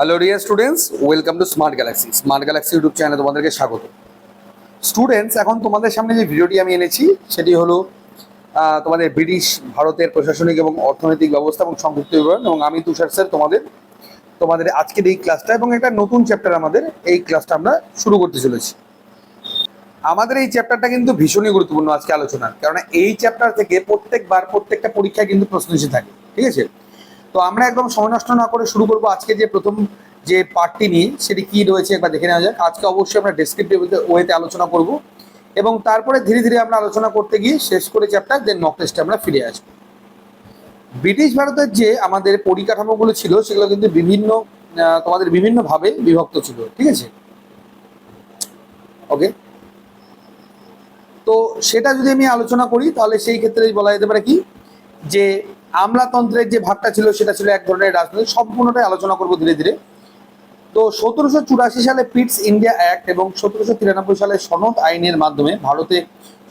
Hello dear students welcome to Smart Galaxy Smart Galaxy YouTube চ্যানেলে তোমাদেরকে স্বাগত। Students এখন তোমাদের সামনে যে ভিডিওটি আমি এনেছি, সেটি হলো তোমাদের ব্রিটিশ ভারতের প্রশাসনিক এবং অর্থনৈতিক ব্যবস্থা এবং সংযুক্ত বিবরণ এবং আমি তুষার স্যার তোমাদের তোমাদের আজকের এই ক্লাসটা এবং একটা নতুন চ্যাপ্টার আমাদের এই ক্লাসটা আমরা শুরু করতে চলেছি। আমাদের এই চ্যাপ্টারটা কিন্তু ভীষণই গুরুত্বপূর্ণ আজকে আলোচনার। কারণ এই চ্যাপ্টার থেকে প্রত্যেকবার প্রত্যেকটা পরীক্ষায় কিন্তু প্রশ্ন এসে থাকে। ঠিক আছে? তো আমরা একদম সময় নষ্ট না করে শুরু করব আজকে যে প্রথম যে পার্টটি নিয়ে, সেটি কি রয়েছে একবার দেখে নেওয়া যাক। আজকে অবশ্যই আমরা ডেসক্রিপটিভ ওয়েতে আলোচনা করব। এবং তারপরে ধীরে ধীরে আমরা আলোচনা করতে গিয়ে শেষ করে চ্যাপ্টার দেন মক আমরা ফিরে আসব। ব্রিটিশ ভারতের যে আমাদের পরিকাঠামোগুলো ছিল, সেগুলো কিন্তু বিভিন্ন তোমাদের বিভিন্নভাবে বিভক্ত ছিল, ঠিক আছে? ওকে তো সেটা যদি আমি আলোচনা করি, তাহলে সেই ক্ষেত্রে বলা যেতে পারে কি? যে আমলাতন্ত্রের যে ভাগটা ছিল, সেটা ছিল এক ধরনের রাজনৈতিক, সম্পূর্ণটাই আলোচনা করব ধীরে ধীরে। তো সতেরোশো চুরাশি সালে পিটস ইন্ডিয়া অ্যাক্ট এবং সতেরোশো তিরানব্বই সালে সনদ আইনের মাধ্যমে ভারতে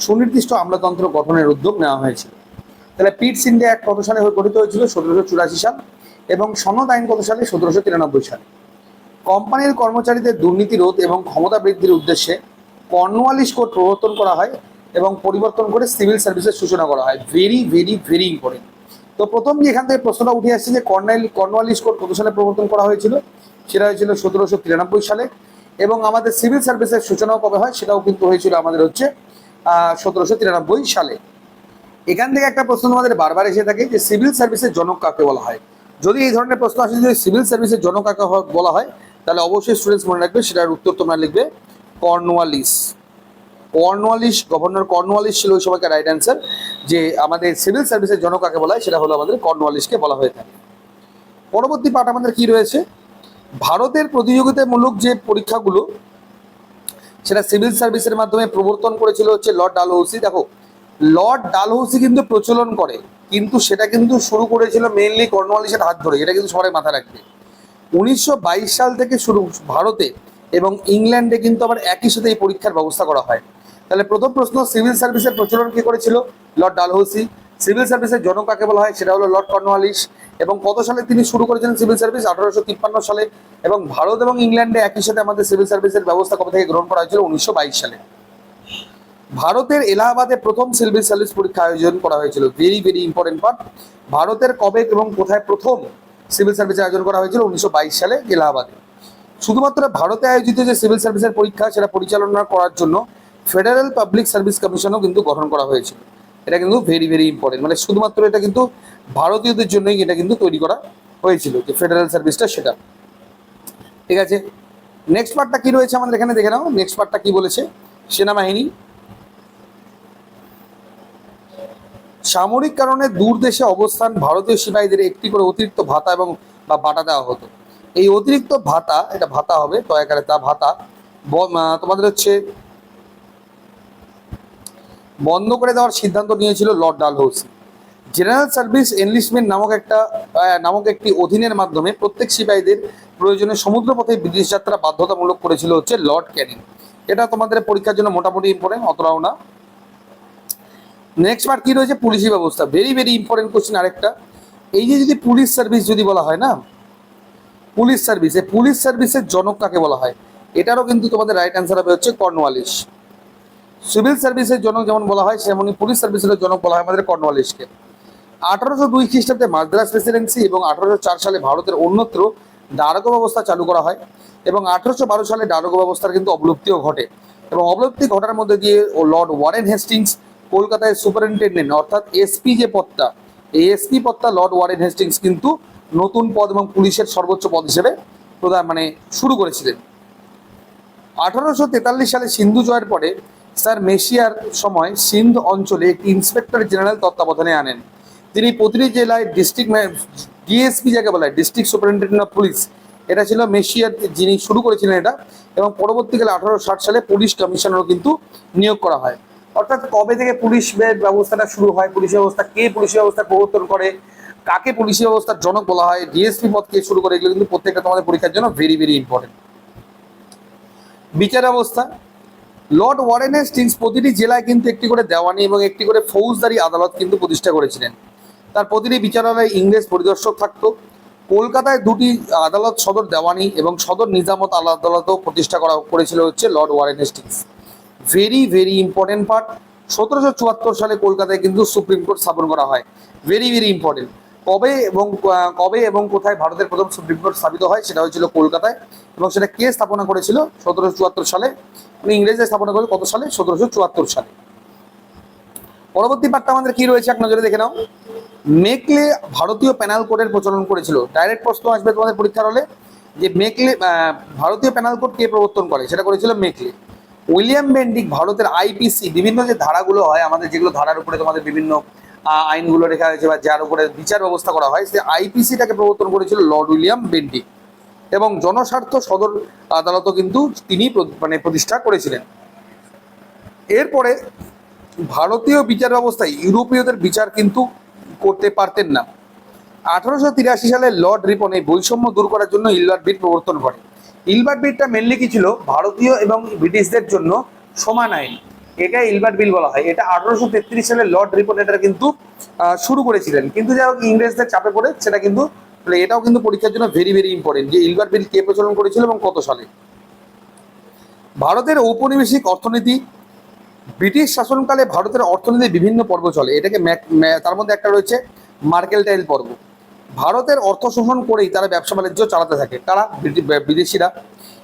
সুনির্দিষ্ট আমলাতন্ত্র গঠনের উদ্যোগ নেওয়া হয়েছিল। তাহলে পিটস ইন্ডিয়া অ্যাক্ট কত সালে গঠিত হয়েছিল? সতেরোশো চুরাশি সাল এবং সনদ আইন কত সালে? সতেরোশো তিরানব্বই সালে। কোম্পানির কর্মচারীদের দুর্নীতি রোধ এবং ক্ষমতা বৃদ্ধির উদ্দেশ্যে কর্নওয়ালিস কোড প্রবর্তন করা হয় এবং পরিবর্তন করে সিভিল সার্ভিসের সূচনা করা হয়। ভেরি ভেরি ভেরি ইম্পর্টেন্ট তো প্রথম যে এখান থেকে প্রশ্নটা উঠে আসছে যে কর্নাইল কর্নওয়ালিস কোড কত সালে প্রবর্তন করা হয়েছিল, সেটা হয়েছিল সতেরোশো তিরানব্বই সালে। এবং আমাদের সিভিল সার্ভিসের সূচনাও কবে হয় সেটাও কিন্তু হয়েছিল আমাদের হচ্ছে সতেরোশো তিরানব্বই সালে। এখান থেকে একটা প্রশ্ন আমাদের বারবার এসে থাকে যে সিভিল সার্ভিসের জনক কাকে বলা হয়? যদি এই ধরনের প্রশ্ন আসে যদি সিভিল সার্ভিসের জনক কাকে বলা হয়, তাহলে অবশ্যই স্টুডেন্টস মনে রাখবে সেটার উত্তর তোমরা লিখবে কর্নওয়ালিস। কর্নওয়ালিস গভর্নর কর্নওয়ালিস ছিল ওই সময়কার রাইট অ্যান্সার যে আমাদের সিভিল সার্ভিসের জনক কাকে বলা হয়, সেটা হলো আমাদের কর্নওয়ালিসকে বলা হয়ে থাকে। পরবর্তী পাঠ আমাদের কি রয়েছে? ভারতের প্রতিযোগিতামূলক যে পরীক্ষাগুলো, সেটা সিভিল সার্ভিসের মাধ্যমে প্রবর্তন করেছিল হচ্ছে লর্ড ডালহৌসি। দেখো, লর্ড ডালহৌসি কিন্তু প্রচলন করে, কিন্তু সেটা কিন্তু শুরু করেছিল মেইনলি কর্নওয়ালিসের হাত ধরে এটা কিন্তু সবাই মাথায় রাখবে। উনিশশো বাইশ সাল থেকে শুরু ভারতে এবং ইংল্যান্ডে কিন্তু আবার একই সাথে এই পরীক্ষার ব্যবস্থা করা হয়। তাহলে প্রথম প্রশ্ন সিভিল সার্ভিসের প্রচলন কি করেছিল? লর্ড ডালহৌসি সিভিল সার্ভিসের জনক কাকে বলা হয়? সেটা হলো লর্ড কর্নওয়ালিস এবং কত সালে তিনি শুরু করেছিলেন সিভিল সার্ভিস আঠারোশো তিপ্পান্ন সালে। এবং ভারত এবং ইংল্যান্ডে একই সাথে আমাদের সিভিল সার্ভিসের ব্যবস্থা কবে থেকে গ্রহণ করা হয়েছিল? উনিশশো বাইশ সালে। ভারতের এলাহাবাদে প্রথম সিভিল সার্ভিস পরীক্ষা আয়োজন করা হয়েছিল। ভেরি ভেরি ইম্পর্টেন্ট পার্ট ভারতের কবে এবং কোথায় প্রথম সিভিল সার্ভিস আয়োজন করা হয়েছিল? উনিশশো বাইশ সালে এলাহাবাদে। শুধুমাত্র ভারতে আয়োজিত যে সিভিল সার্ভিসের পরীক্ষা, সেটা পরিচালনা করার জন্য ফেডারেল পাবলিক সার্ভিস কমিশনও কিন্তু গঠন করা হয়েছিল এটা কিন্তু ভেরি ভেরি ইম্পর্টেন্ট মানে শুধুমাত্র এটা কিন্তু ভারতীয়দের জন্যই এটা কিন্তু তৈরি করা হয়েছিল যে ফেডারেল সার্ভিসটা সেটা। ঠিক আছে? নেক্সট পার্টটা কি রয়েছে আমাদের এখানে? দেখে নাও। নেক্সট পার্টটা কি বলেছে? সেনাবাহিনী। সামরিক কারণে দূর দেশে অবস্থান ভারতীয় সিপাহীদের একটি করে অতিরিক্ত ভাতা এবং বা বাটা দেওয়া হতো। এই অতিরিক্ত ভাতা, এটা ভাতা হবে দয়াকারে তা ভাতা। তোমাদের হচ্ছে বন্ধ করে দেওয়ার সিদ্ধান্ত নিয়েছিল Lord Dalhousie. General service enlistment নামক একটা নামক একটি অধীনের মাধ্যমে প্রত্যেক সিপাহীদের প্রয়োজনে সমুদ্রপথে বিদেশ যাত্রা বাধ্যতামূলক করেছিল হচ্ছে লর্ড ক্যানিং। এটা তোমাদের পরীক্ষার জন্য মোটামুটি ইম্পর্টেন্ট অতটাও না। নেক্সট পার্ট কি রয়েছে? পুলিশি ব্যবস্থা। ভেরি ভেরি ইম্পর্টেন্ট কোশ্চেন আরেকটা। এই যে যদি পুলিশ সার্ভিস যদি বলা হয় না, পুলিশ সার্ভিস, পুলিশ সার্ভিসের জনক কাকে বলা হয়? এটারও কিন্তু তোমাদের রাইট অ্যান্সার হবে হচ্ছে কর্নওয়ালিস সিভিল সার্ভিসের জনক যেমন বলা হয় সেমনই পুলিশ সার্ভিসের জনক বলা হয় আমাদের কর্নওয়ালিসকে আঠারোশো দুই খ্রিস্টাব্দে মাদ্রাস প্রেসিডেন্সি এবং আঠারোশো চার সালে ভারতের অন্যত্র দারোগ ব্যবস্থা চালু করা হয় এবং আঠারোশো বারো সালে দারোগ ব্যবস্থার কিন্তু অবলুপ্তিও ঘটে এবং অবলুপ্তি ঘটার মধ্যে দিয়ে ও লর্ড ওয়ারেন হেস্টিংস কলকাতায় সুপারিনটেন্ডেন্ট অর্থাৎ এসপি যে পদটা, এই এসপি পদটা লর্ড ওয়ারেন হেস্টিংস কিন্তু নতুন পদ এবং পুলিশের সর্বোচ্চ পদ হিসেবে প্রদান মানে শুরু করেছিলেন। আঠারোশো তেতাল্লিশ সালে সিন্ধু জয়ের পরে স্যার, মেশিয়ার সময় সিন্ধ অঞ্চলে একটি ইন্সপেক্টর জেনারেল তত্ত্বাবধানে আনেন। তিনি প্রতিটি জেলায় ডিস্ট্রিক্ট ডিএসপি যাকে বলা, ডিস্ট্রিক্ট সুপারিনটেন্ডেন্ট অফ পুলিশ, এটা ছিল মেশিয়ার যিনি শুরু করেছিলেন এটা, এবং পরবর্তীকালে আঠারোশো ষাট সালে পুলিশ কমিশনারও কিন্তু নিয়োগ করা হয়। অর্থাৎ কবে থেকে পুলিশ ব্যবস্থাটা শুরু হয়, পুলিশ ব্যবস্থা, কে পুলিশ ব্যবস্থা প্রবর্তন করে, কাকে পুলিশ ব্যবস্থার জনক বলা হয়, ডিএসপি পদ কে শুরু করে, এগুলো কিন্তু প্রত্যেকটা তোমাদের পরীক্ষার জন্য ভেরি ভেরি ইম্পর্টেন্ট বিচার ব্যবস্থা লর্ড ওয়ারেন হেস্টিংস প্রতিটি জেলায় কিন্তু একটি করে দেওয়ানি এবং একটি করে ফৌজদারি আদালত কিন্তু প্রতিষ্ঠা করেছিলেন। তার প্রতিটি বিচারালয়ে ইংরেজ পরিদর্শক থাকতো। কলকাতায় দুটি আদালত, সদর দেওয়ানি এবং সদর নিজামত আদালতও প্রতিষ্ঠা করা করেছিল হচ্ছে Lord Warren Hastings very very important part. সতেরোশো চুয়াত্তর সালে কলকাতায় কিন্তু সুপ্রিম কোর্ট স্থাপন করা হয়। Very very important. কবে এবং কবে এবং কোথায় ভারতের প্রথম সুপ্রিম কোর্ট স্থাপিত হয় সেটা হয়েছিল কলকাতায় এবং সেটা কে স্থাপনা করেছিল? সতেরোশো চুয়াত্তর সালে। উনি ইংরেজিতে স্থাপনা করে কত সালে? সতেরোশো চুয়াত্তর সালে। পরবর্তী পার্টটা আমাদের কি রয়েছে? এক নজরে দেখে নাও। মেকলে ভারতীয় প্যানাল কোডের প্রচলন করেছিল। ডাইরেক্ট প্রশ্ন আসবে তোমাদের পরীক্ষার হলে যে মেকলে ভারতীয় প্যানাল কোড কে প্রবর্তন করে? সেটা করেছিল মেকলে। উইলিয়াম বেন্ডিক ভারতের আইপিসি বিভিন্ন যে ধারাগুলো হয়, আমাদের যেগুলো ধারার উপরে তোমাদের বিভিন্ন আইনগুলো লেখা হয়েছে বা যার উপরে বিচার ব্যবস্থা করা হয় সেই আইপিসিটাকে প্রবর্তন করেছিল লর্ড উইলিয়াম বেন্ডিক এবং জনস্বার্থ সদর আদালতও কিন্তু তিনি মানে প্রতিষ্ঠা করেছিলেন। এরপরে ভারতীয় বিচার ব্যবস্থায় ইউরোপীয়দের বিচার কিন্তু করতে পারতেন না। আঠারোশো তিরাশি সালে লর্ড রিপন এই বৈষম্য দূর করার জন্য ইলবার্ট বিল প্রবর্তন করে ইলবার্ট বিটটা মেনলি কি ছিল? ভারতীয় এবং ব্রিটিশদের জন্য সমান আইন। এটা ইলবার্ট বিল বলা হয়। এটা আঠারোশো তেত্রিশ সালে লর্ড রিপন এটা কিন্তু শুরু করেছিলেন। কিন্তু যাই হোক, ইংরেজদের চাপে পড়ে সেটা কিন্তু মানে এটাও কিন্তু পরীক্ষার জন্য ভেরি ভেরি ইম্পর্টেন্ট যে ইলবার্ট বিল কে প্রচলন করেছিল এবং কত সালে। ভারতের ঔপনিবেশিক অর্থনীতি, ব্রিটিশ শাসনকালে ভারতের অর্থনীতির বিভিন্ন পর্ব চলে। এটাকে তার মধ্যে একটা রয়েছে মার্কেলটাইল পর্ব। ভারতের অর্থ শোষণ করেই তারা ব্যবসা বাণিজ্য চালাতে থাকে। তারা বিদেশিরা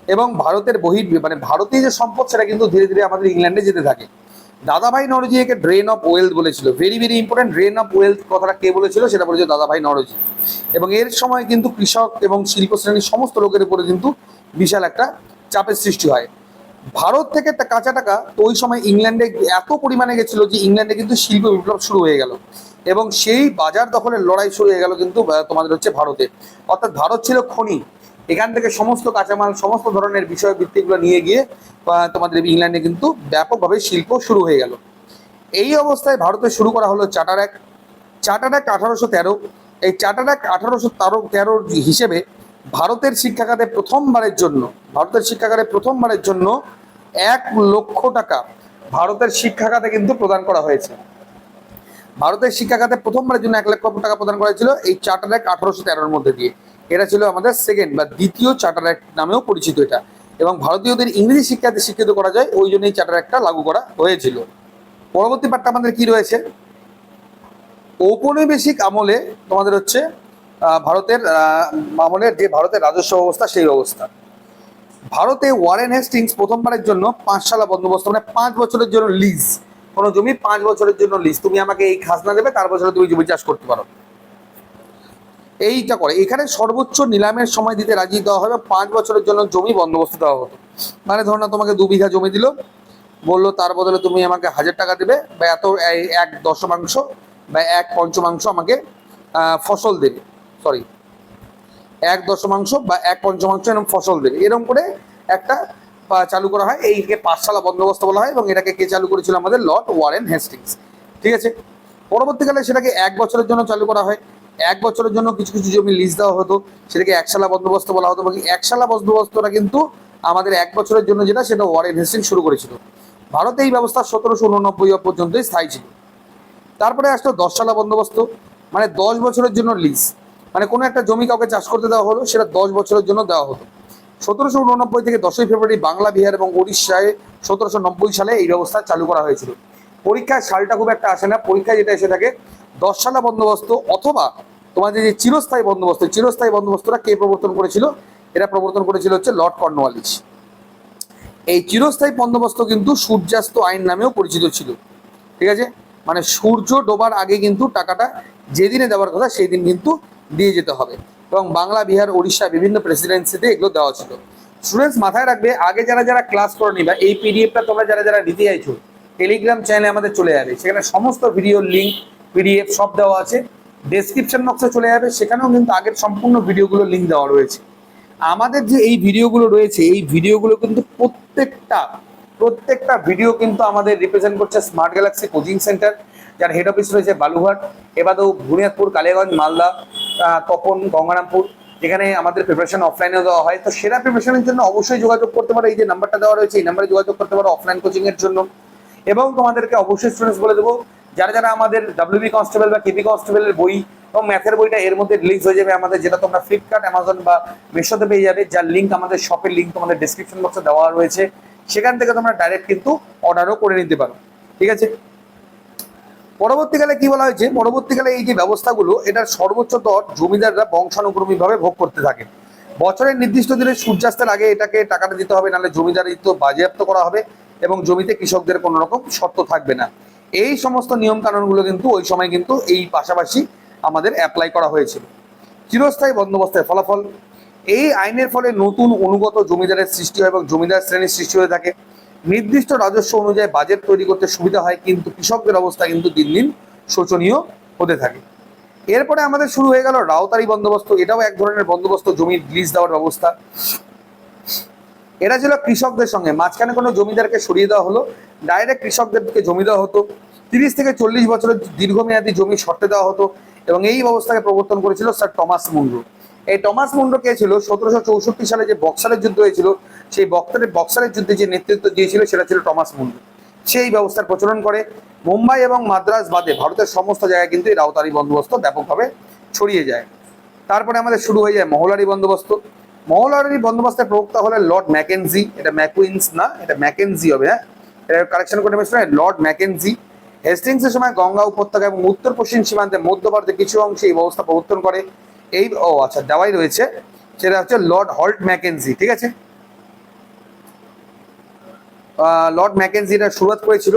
এবং ভারতের বহি মানে ভারতীয় যে সম্পদ, সেটা কিন্তু ধীরে ধীরে আমাদের ইংল্যান্ডে যেতে থাকে। দাদাভাই নরজি একে ড্রেন অফ ওয়েলথ বলেছিল। Very very important drain of wealth কথাটা কে বলেছিল? সেটা বলেছিল দাদাভাই নরজি। এবং এর সময় কিন্তু কৃষক এবং শিল্প শ্রেণির সমস্ত লোকের উপরে কিন্তু বিশাল একটা চাপের সৃষ্টি হয়। ভারত থেকে কাঁচা টাকা তো ওই সময় ইংল্যান্ডে এত পরিমাণে গেছিল যে ইংল্যান্ডে কিন্তু শিল্প বিপ্লব শুরু হয়ে গেল। এবং সেই বাজার দখলের লড়াই শুরু হয়ে গেল কিন্তু তোমাদের হচ্ছে ভারতে। অর্থাৎ ভারত ছিল খনি। এখান থেকে সমস্ত কাঁচামাল, সমস্ত ধরনের বিষয় ভিত্তিগুলো নিয়ে গিয়ে তোমাদের ইংল্যান্ডে কিন্তু ব্যাপকভাবে শিল্প শুরু হয়ে গেল। এই অবস্থায় ভারতে শুরু করা হলো চার্টার অ্যাক্ট চার্টার অ্যাক্ট আঠারোশো তেরো, এই চার্টার অ্যাক্ট আঠারোশো তেরো তেরোর হিসেবে ভারতের শিক্ষাখাতে প্রথমবারের জন্য, ভারতের শিক্ষাখাতে প্রথমবারের জন্য এক লক্ষ টাকা ভারতের শিক্ষাখাতে কিন্তু প্রদান করা হয়েছে। ভারতের শিক্ষাখাতে প্রথমবারের জন্য এক লক্ষ টাকা প্রদান করা হয়েছিল এই চার্টার অ্যাক্ট আঠারোশো তেরোর মধ্যে দিয়ে। এটা ছিল আমাদের সেকেন্ড বা দ্বিতীয় চার্টার অ্যাক্ট নামেও পরিচিত এটা। এবং ভারতীয়দের ইংরেজি শিক্ষাতে শিক্ষিত করা যায়, ওই জন্য এই চার্টার অ্যাক্টটা লাগু করা হয়েছিল। পরবর্তী পার্টটা আমাদের কি রয়েছে? ঔপনিবেশিক আমলে তোমাদের হচ্ছে ভারতের আমলের যে ভারতের রাজস্ব ব্যবস্থা, সেই অবস্থা ভারতে ওয়ারেন হেস্টিংস প্রথমবারের জন্য পাঁচ সালা বন্দোবস্ত মানে পাঁচ বছরের জন্য লিজ কোনো জমি পাঁচ বছরের জন্য লিজ তুমি আমাকে এই খাজনা দেবে তার বছরে তুমি জমি চাষ করতে পারো। এইটা করে। এখানে সর্বোচ্চ নিলামের সময় দিতে রাজি দেওয়া হবে, পাঁচ বছরের জন্য জমি বন্দোবস্ত দেওয়া হতো মানে ধরো না, তোমাকে দু বিঘা জমি দিল, বলল তার বদলে তুমি আমাকে হাজার টাকা দেবে বা এত এক দশমাংশ বা এক পঞ্চমাংশ আমাকে ফসল দেবে সরি এক দশমাংশ বা এক পঞ্চমাংশ এরকম ফসল দেবে। এরকম করে একটা চালু করা হয়। এইকে পাঠশালা বন্দোবস্ত বলা হয় এবং এটাকে কে চালু করেছিল আমাদের লর্ড ওয়ারেন হেস্টিংস। ঠিক আছে? পরবর্তীকালে সেটাকে এক বছরের জন্য চালু করা হয়। এক বছরের জন্য কিছু কিছু জমি লিজ দেওয়া হতো, সেটাকে একশালা বন্দোবস্ত বলা হতো এবং একশালা বন্দোবস্তটা কিন্তু আমাদের এক বছরের জন্য যেটা, সেটা ওয়ারেন হেস্টিংস শুরু করেছিল। ভারতে এই ব্যবস্থা সতেরোশো উননব্বই পর্যন্তই স্থায়ী ছিল। তারপরে আসলো দশ সালা বন্দোবস্ত মানে দশ বছরের জন্য লিজ মানে কোনো একটা জমি কাউকে চাষ করতে দেওয়া হলো, সেটা দশ বছরের জন্য দেওয়া হতো। সতেরোশো উননব্বই থেকে দশই ফেব্রুয়ারি বাংলা, বিহার এবং উড়িষ্যায় সতেরোশো নব্বই সালে এই ব্যবস্থা চালু করা হয়েছিল। পরীক্ষায় সালটা খুব একটা আসে না, পরীক্ষায় যেটা এসে থাকে দশ বন্দোবস্ত অথবা তোমাদের যে চিরস্থায়ী বন্দোবস্ত, চিরস্থায়ী বন্দোবস্তটা কে প্রবর্তন করেছিল? এটা প্রবর্তন করেছিল হচ্ছে লর্ড কর্নওয়ালিস এই চিরস্থায়ী বন্দোবস্ত কিন্তু সূর্যাস্ত আইন নামেও পরিচিত ছিল। ঠিক আছে? মানে সূর্য ডোবার আগে কিন্তু টাকাটা যেদিনে দেওয়ার কথা সেই দিন কিন্তু দিয়ে যেতে হবে। এবং বাংলা, বিহার, ওড়িশা বিভিন্ন প্রেসিডেন্সিতে এগুলো দেওয়া ছিল। স্টুডেন্টস মাথায় রাখবে, আগে যারা যারা ক্লাস করনি বা এই পিডিএফটা তোমরা যারা যারা নিতে চাইছো, টেলিগ্রাম চ্যানেলে আমাদের চলে যাবে। সেখানে সমস্ত ভিডিও লিঙ্ক পিডিএফ সব দেওয়া আছে। ডেসক্রিপশন বক্সে চলে যাবে। সেখানেও কিন্তু আগের সম্পূর্ণ ভিডিওগুলো লিঙ্ক দেওয়া রয়েছে। আমাদের যে এই ভিডিওগুলো রয়েছে, এই ভিডিওগুলো কিন্তু প্রত্যেকটা প্রত্যেকটা ভিডিও কিন্তু আমাদের রিপ্রেজেন্ট করছে স্মার্ট গ্যালাক্সি কোচিং সেন্টার যার হেড অফিস রয়েছে বালুঘাট এবারেও বুনিয়াদপুর কালিয়াগঞ্জ, মালদা তপন, গঙ্গারামপুর, যেখানে আমাদের প্রিপারেশন অফলাইনেও দেওয়া হয়। তো সেরা প্রিপারেশনের জন্য অবশ্যই যোগাযোগ করতে পারো। এই যে নাম্বারটা দেওয়া রয়েছে, এই নাম্বারে যোগাযোগ করতে পারো অফলাইন কোচিংয়ের জন্য। এবং তোমাদেরকে অবশ্যই স্টুডেন্টস বলে দেবো যারা যারা আমাদের ডাব্লিউবি কনস্টেবল বা কেপি কনস্টেবলের বই এবং ম্যাথের বইটা এর মধ্যে রিলিজ হয়ে যাবে, আমাদের যেটা তোমরা ফ্লিপকার্ট অ্যামাজন বা মেশোতে পেয়ে যাবে, যার লিঙ্ক আমাদের শপের লিঙ্ক তোমাদের ডিসক্রিপশন বক্সে দেওয়া রয়েছে। সেখান থেকে তোমরা ডাইরেক্ট কিন্তু অর্ডারও করে নিতে পারো। ঠিক আছে? পরবর্তীকালে কি বলা হয়েছে? পরবর্তীকালে এই যে ব্যবস্থাগুলো, এটার সর্বোচ্চ দর জমিদাররা বংশানুক্রমিক ভাবে ভোগ করতে থাকে। বছরের নির্দিষ্ট দিনে সূর্যাস্তের আগে এটাকে টাকাটা দিতে হবে, নাহলে জমিদারিত্ব বাজেয়াপ্ত করা হবে এবং জমিতে কৃষকদের কোনো রকম শর্ত থাকবে না। এই সমস্ত নিয়ম কানুনগুলো কিন্তু ওই সময় কিন্তু এই পাশাপাশি আমাদের অ্যাপ্লাই করা হয়েছিল। চিরস্থায়ী বন্দোবস্তের ফলাফল, এই আইনের ফলে নতুন অনুগত জমিদারের সৃষ্টি হয় এবং জমিদার শ্রেণির সৃষ্টি হয়ে থাকে। নির্দিষ্ট রাজস্ব অনুযায়ী বাজেট তৈরি করতে সুবিধা হয়, কিন্তু কৃষকদের অবস্থা কিন্তু দিন দিন শোচনীয় হতে থাকে। এরপরে আমাদের শুরু হয়ে গেল রাওতারি বন্দোবস্ত। এটাও এক ধরনের বন্দোবস্ত, জমির লিজ দেওয়ার ব্যবস্থা। এটা ছিল কৃষকদের সঙ্গে। মাঝখানে কোনো জমিদারকে সরিয়ে দেওয়া হলো। ডাইরেক্ট কৃষকদেরকে জমি দেওয়া হতো। তিরিশ থেকে চল্লিশ বছরের দীর্ঘমেয়াদী জমি শর্তে দেওয়া হতো এবং এই ব্যবস্থাকে প্রবর্তন করেছিল স্যার টমাস মুন্ডো। এই টমাস মুন্ডো কে ছিল? সতেরোশো চৌষট্টি সালে যে বক্সারের যুদ্ধ হয়েছিল, সেই বক্সারের বক্সারের যুদ্ধে যে নেতৃত্ব দিয়েছিল, সেটা ছিল টমাস মুন্ডো। সেই ব্যবস্থার প্রচলন করে মুম্বাই এবং মাদ্রাজ বাদে ভারতের সমস্ত জায়গায় কিন্তু এই রাউতারি বন্দোবস্ত ব্যাপকভাবে ছড়িয়ে যায়। তারপরে আমাদের শুরু হয়ে যায় মহলারি বন্দোবস্ত। মহলারি বন্দোবস্তের প্রবক্তা হলেন লর্ড ম্যাকেনজি। এটা ম্যাকুইন্স না, এটা ম্যাকেনজি হবে হ্যাঁ? এটা কারেকশন করে নেবে লর্ড ম্যাকেনজি। হেস্টিংসের সময় গঙ্গা উপত্যকা এবং উত্তর পশ্চিম সীমান্তে মধ্য ভারতের কিছু অংশে এই ব্যবস্থা প্রবর্তন করে। এই, ও আচ্ছা দেওয়াই রয়েছে। সেটা হচ্ছে লর্ড হল্ট ম্যাকেনজি, ঠিক আছে? লর্ড ম্যাকেনজি এটা শুরুয়াত করেছিল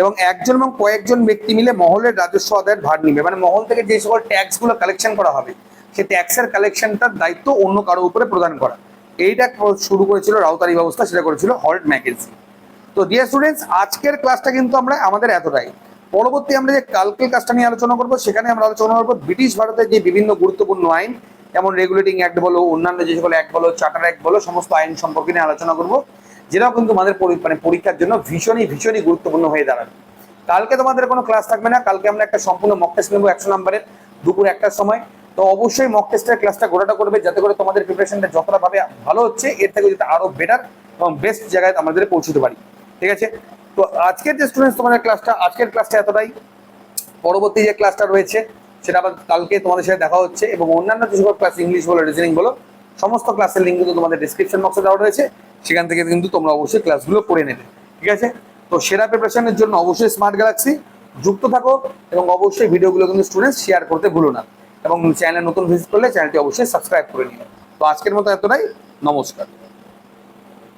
এবং একজন এবং কয়েকজন ব্যক্তি মিলে মহলের রাজস্ব আদায়ের ভার নিবে। মানে মহল থেকে যে সকল ট্যাক্সগুলো কালেকশন করা হবে সেই ট্যাক্সের কালেকশনটার দায়িত্ব অন্য কারও উপরে প্রদান করা। এইটা শুরু করেছিল রাউতারি ব্যবস্থা, সেটা করেছিল হল্ট ম্যাকেনজি তো ডিয়ার স্টুডেন্টস আজকের ক্লাসটা কিন্তু আমরা, আমাদের এতটাই। পরবর্তী আমরা যে কালকের ক্লাসটা নিয়ে আলোচনা করব, সেখানে আমরা আলোচনা করব ব্রিটিশ ভারতের যে বিভিন্ন গুরুত্বপূর্ণ আইন, যেমন রেগুলেটিং অ্যাক্ট বলো, অন্যান্য যে সকল অ্যাক্ট বলো চার্টার অ্যাক্ট বলো, সমস্ত আইন সম্পর্কে নিয়ে আলোচনা করব। যেটাও কিন্তু আমাদের মানে পরীক্ষার জন্য ভীষণই ভীষণই গুরুত্বপূর্ণ হয়ে দাঁড়াবে। কালকে তোমাদের কোনো ক্লাস থাকবে না। কালকে আমরা একটা সম্পূর্ণ মক টেস্ট নেব একশো নাম্বারের দুপুর একটার সময়। তো অবশ্যই মক টেস্টের ক্লাসটা গোটাটা করবে, যাতে করে তোমাদের প্রিপারেশনটা যতটা ভাবে ভালো হচ্ছে, এর থেকে যাতে আরও বেটার এবং বেস্ট জায়গায় আমাদের পৌঁছতে পারি। ঠিক আছে? তো আজকের যে স্টুডেন্টস তোমাদের ক্লাসটা আজকের ক্লাসটা এতটাই। পরবর্তী যে ক্লাসটা রয়েছে, সেটা আবার কালকে তোমাদের সাথে দেখা হচ্ছে এবং অন্যান্য যে সকল ক্লাস ইংলিশ বলো রিজনিং বলো, সমস্ত ক্লাসের লিঙ্ক কিন্তু তোমাদের ডিসক্রিপশন বক্সে দেওয়া রয়েছে। সেখান থেকে কিন্তু তোমরা অবশ্যই ক্লাসগুলো করে নেবে। ঠিক আছে? তো সেরা প্রিপারেশনের জন্য অবশ্যই স্মার্ট গ্যালাক্সি যুক্ত থাকো এবং অবশ্যই ভিডিওগুলো কিন্তু স্টুডেন্টস শেয়ার করতে ভুলো না। এবং চ্যানেলে নতুন ভিজিট করলে চ্যানেলটি অবশ্যই সাবস্ক্রাইব করে নিন তো আজকের মতো এতটাই। নমস্কার।